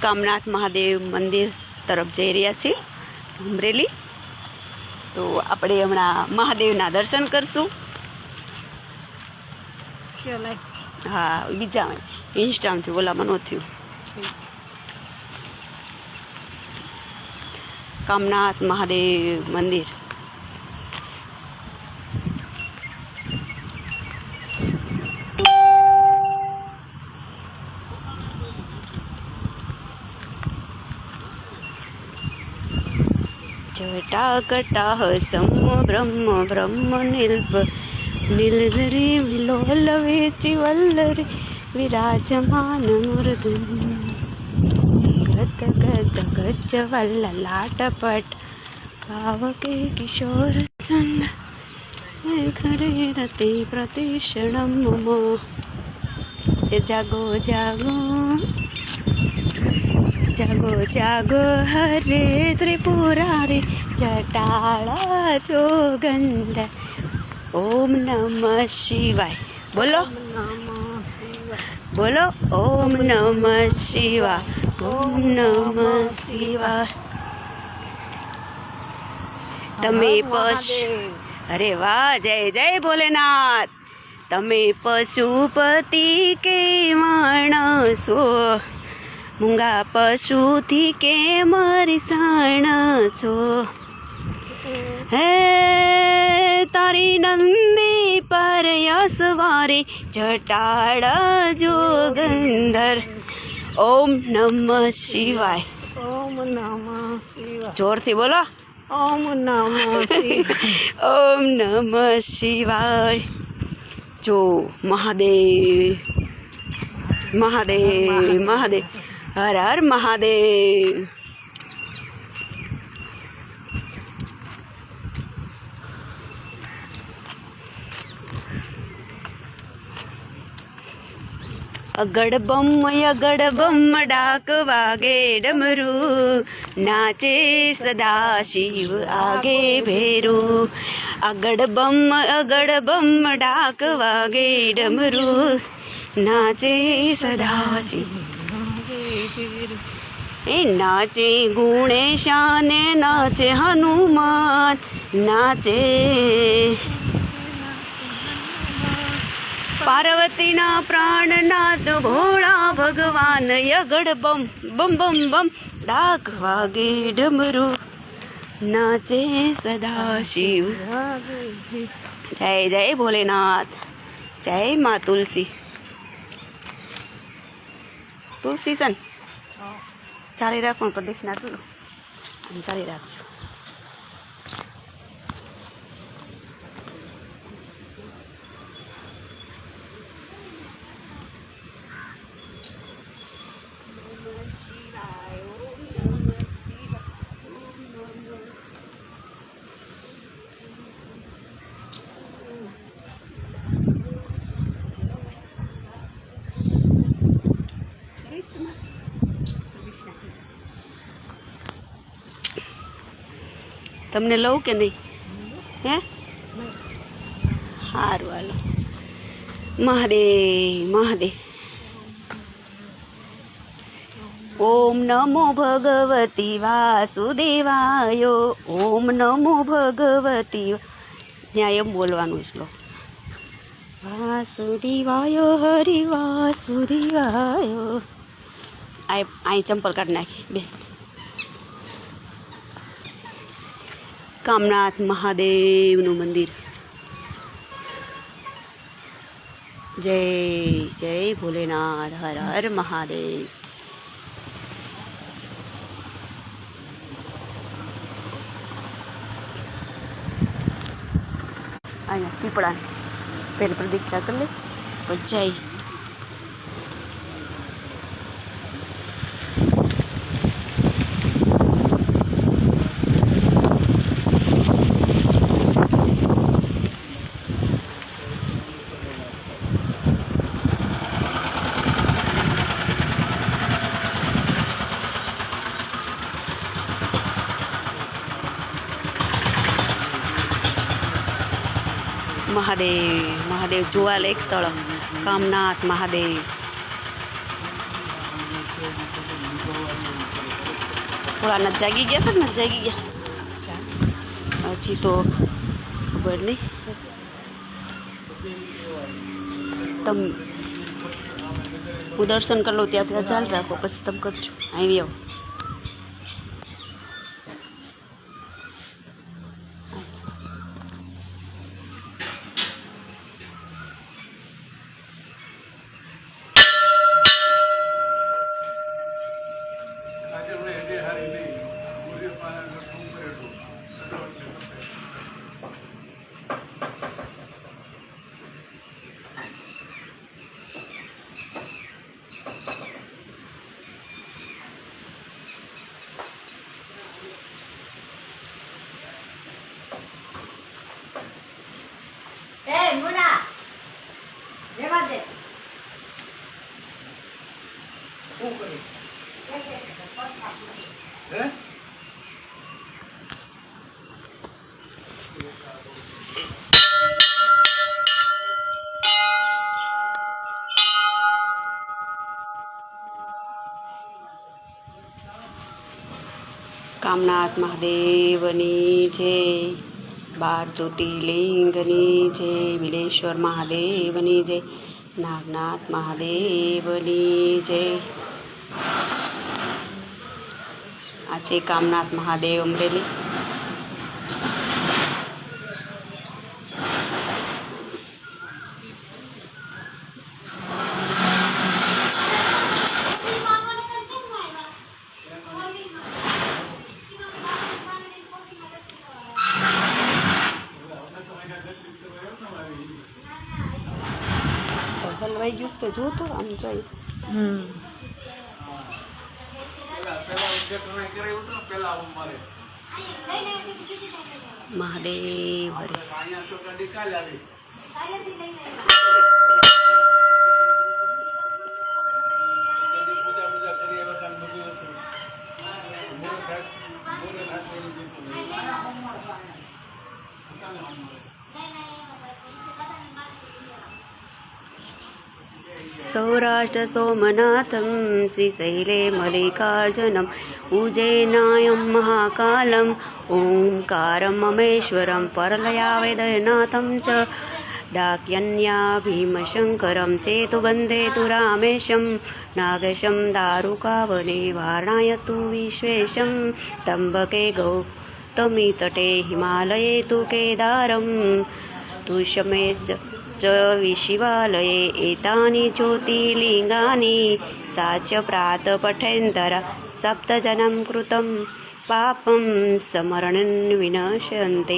કામનાથ મહાદેવ મંદિર તરફ જઈ રહ્યા છીએ અમરેલી. તો આપણે હમણાં મહાદેવના દર્શન કરશું. હા બીજા ઇન્સ્ટામાંથી ઓલામાં ન થયું. કામનાથ મહાદેવ મંદિર. कटाकटाह सम ब्रह्म ब्रह्म निल्प। नीलजरी विलोल वेचि वल्लरी विराजमान मुर्दनी गत गत गच्च वल्ल लाटपट। भाव के किशोर संद घरे रति प्रतिषणम मम। जागो जागो। જાગો જાગો હરે ત્રિપુરારી જટાળા જોગંધ ઓમ નમઃ શિવાય. બોલો. બોલો. ઓમ નમઃ શિવાય. ઓમ નમઃ શિવાય. તમે પશ અરે વાહ જય જય ભોલેનાથ. તમે પશુપતિ કે માણસો? મૂંગા પશુથી કે મારી સાણ છો હે તારી નંદી પર યસવારી જટાળ જોગંધર ઓમ નમઃ શિવાય ઓમ નમઃ શિવાય જોરથી બોલો ઓમ નમઃ શિવાય ઓમ નમઃ શિવાય જો મહાદેવ મહાદેવ મહાદેવ હર હર મહાદેવ અગડ બમ અગડ બમ ડાક વાગે ડમરું નાચે સદા શિવ આગે ભેરું આગળ બમ અગડ બમ ડાક વાગે ડમરું નાચે સદા શિવ એ નાચે ગુણેશાને નાચે હનુમાન નાચે પાર્વતીના પ્રાણનાથ ભોળા ભગવાન યગડ બમ બમ બમ બમ ડાક વાગે ડમરું નાચે સદા શિવ જય જય ભોલેનાથ જય મા તુલસી તુલસી સન ચાલી રાખવાનું પ્રદક્ષિણા આમ ચાલી રાખજો તમને લઉં કે નહીં? હે? સારું હાલો. મહાદેવ મહાદેવ. ઓમ નમો ભગવતી વાસુદેવાય, ઓમ નમો ભગવતી ત્યાં એમ બોલવાનું છે વાસુદેવાય, હરિ વાસુદેવાય. આ ચંપલ કાઢી નાખી બે કામનાથ મહાદેવનું મંદિર. જય જય ભોલેનાથ, હર હર મહાદેવ. અહીંયા પીપળા પહેલી પ્રદક્ષિણા કરી લે. પછી જય. જોવાલાયક સ્થળ કામનાથ મહાદેવ ભોળાનાથ જાગી ગયા છે ને જાગી ગયા હજી તો ખબર નહીં તમ હું દર્શન કરી લઉં ત્યાં ત્યાં ચાલ રાખો પછી તમે કરજો આવી આવો કામનાથ મહાદેવની જય, બાર જ્યોતિર્લિંગની જય, બિલેશ્વર મહાદેવની જય, નાગનાથ મહાદેવની જય. આ છે કામનાથ મહાદેવ અમરેલી. તો જોતો આમ જોઈ મહાદેવ હરે. सौराष्ट्रसोमनाथं श्रीशैले मल्लिकार्जुनम् उज्जैनायं महाकालम् ओङ्कारममेश्वरं परलयावेदनाथं च डाक्यन्या भीमशङ्करं चेतु वन्दे तु रामेशं नागशं दारुकावने वारणाय तु विश्वेशं तम्बके गौतमितटे हिमालये तु केदारं तुषमे च च विशिवालये एतानि ज्योतिर्लिङ्गानि सा च प्रातपठेन्तर सप्तजनं कृतं પાપમ સમરણ વિનશંતે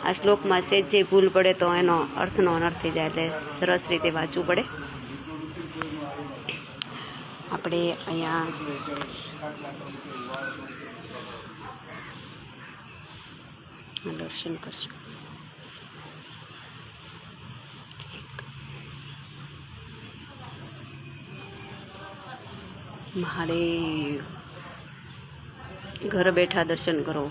આ શ્લોકમાં સેજ જે ભૂલ પડે તો એનો અર્થનો અનર્થ થઈ જાય એટલે સરસ રીતે વાંચવું પડે આપણે અહીંયા દર્શન કરશું મહાદેવ ઘર બેઠા દર્શન કરો.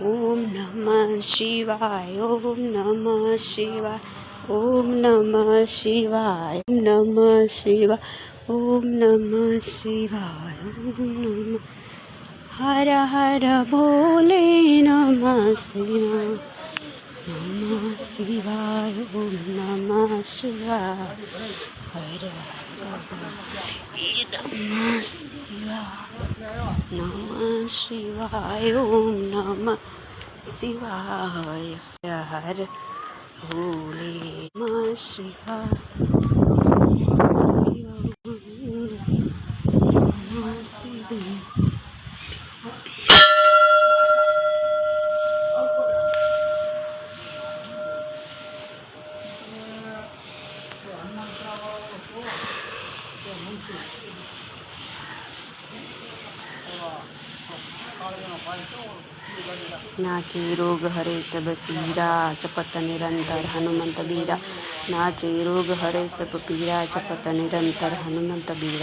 ઓમ નમઃ શિવાય, ઓમ નમઃ શિવાય, ઓમ નમઃ શિવાય, ઓમ નમઃ શિવાય, ઓમ નમઃ શિવાય, ઓમ નમઃ हर हर भोले नम शिवा नम शिवाय ओम शिवाय हर हर शिवाय नम शिवाय ओम शिवाय हर हर भोले नम शिवाय शिवाय नम शिवाय ನಾಚಿ ರೋಗ ಹರೆ ಸೀರಾ ಚಪತ ನಿರಂತರ ಹನುಮಂತ ಬೀರ ನಾಚಿ ರೋಗ ಹರೆ ಸಬ ಪೀರಾ ಚಪತ ನಿರಂತರ ಹನುಮಂತ ಬೀರ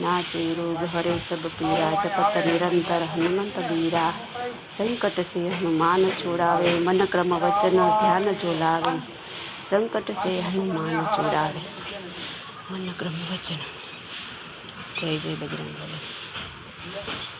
ನಾಚಿ ರೋಗ ಹರೆ ಸಬ ಪೀರಾ ಚಪತ ನಿರಂತರ ಹನುಮಂತ ಬೀರ संकट से हनुमान छुड़ावे मन क्रम वचन ध्यान जो लावे संकट से हनुमान छुड़ावे मन क्रम वचन जय जय बजरंग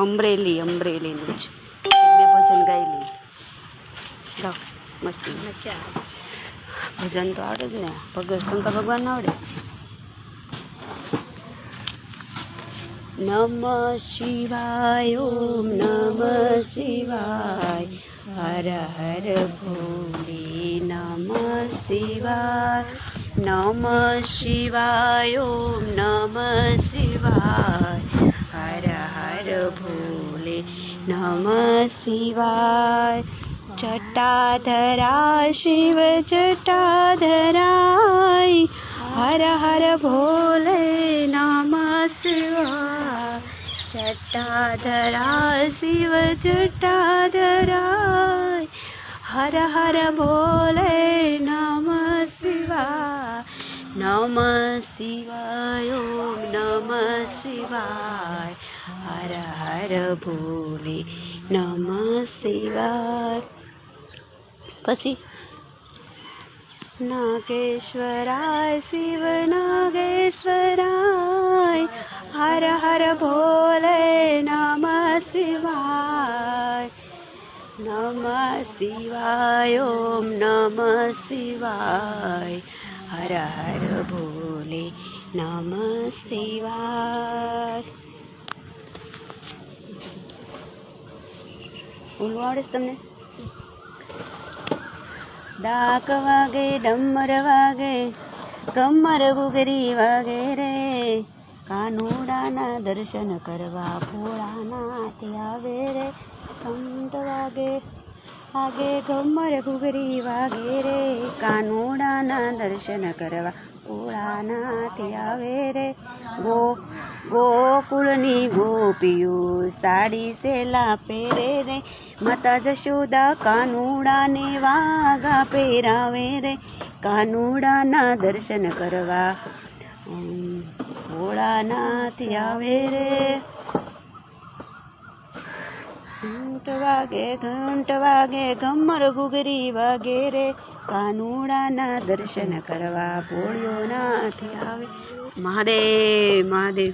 અમરેલી, અમરેલીનું જ. મેં ભજન ગાયેલી. ગાઓ મસ્તી. ભજન તો આવડે જ ને. ભગત શંકર ભગવાન આવડે. નમ શિવાય, ઓમ નમ શિવાય. હર હર ભોલે નમ શિવાય. નમ શિવાય, ઓમ નમ શિવાય. भोले। नम शिवाय। जटाधरा शिव जटाधराय। हर हर भोले नम शिवाय। जटाधरा शिव जटाधराय। हर हर भोले नम शिवाय। નમ શિવાય ઓમ નમ શિવાય હર હર ભોલે નમ શિવાય પછી? નાગેશ્વરાય શિવ નાગેશ્વરાય હર હર ભોલે નમ શિવાય નમ શિવાય ઓમ નમ શિવાય હર હર ભોલે નમ શિવાય બોલવું આવડે છે તમને ડાક વાગે ડમર વાગે કમર ગુગરી વાગે રે કાનુડાના દર્શન કરવા ભોળાનાથ આવે રે કંટ વાગે વાગે કમર ગુગરી વાગે રે કાનુડાના દર્શન કરવા ભોળાનાથ આવે રે ગો ગોકુળની ગોપીઓ સાડી સેલા પહેરે રે માતા જશોદા કાનુડાને વાગા પહેરાવે રે કાનુડાના દર્શન કરવા ભોળાનાથ આવે રે વાગે ઘંટ વાગે ઘમર ઘુઘરી વાગે રે કાનુડાના દર્શન કરવા ભોળિયો નાથ આવે મહાદેવ મહાદેવ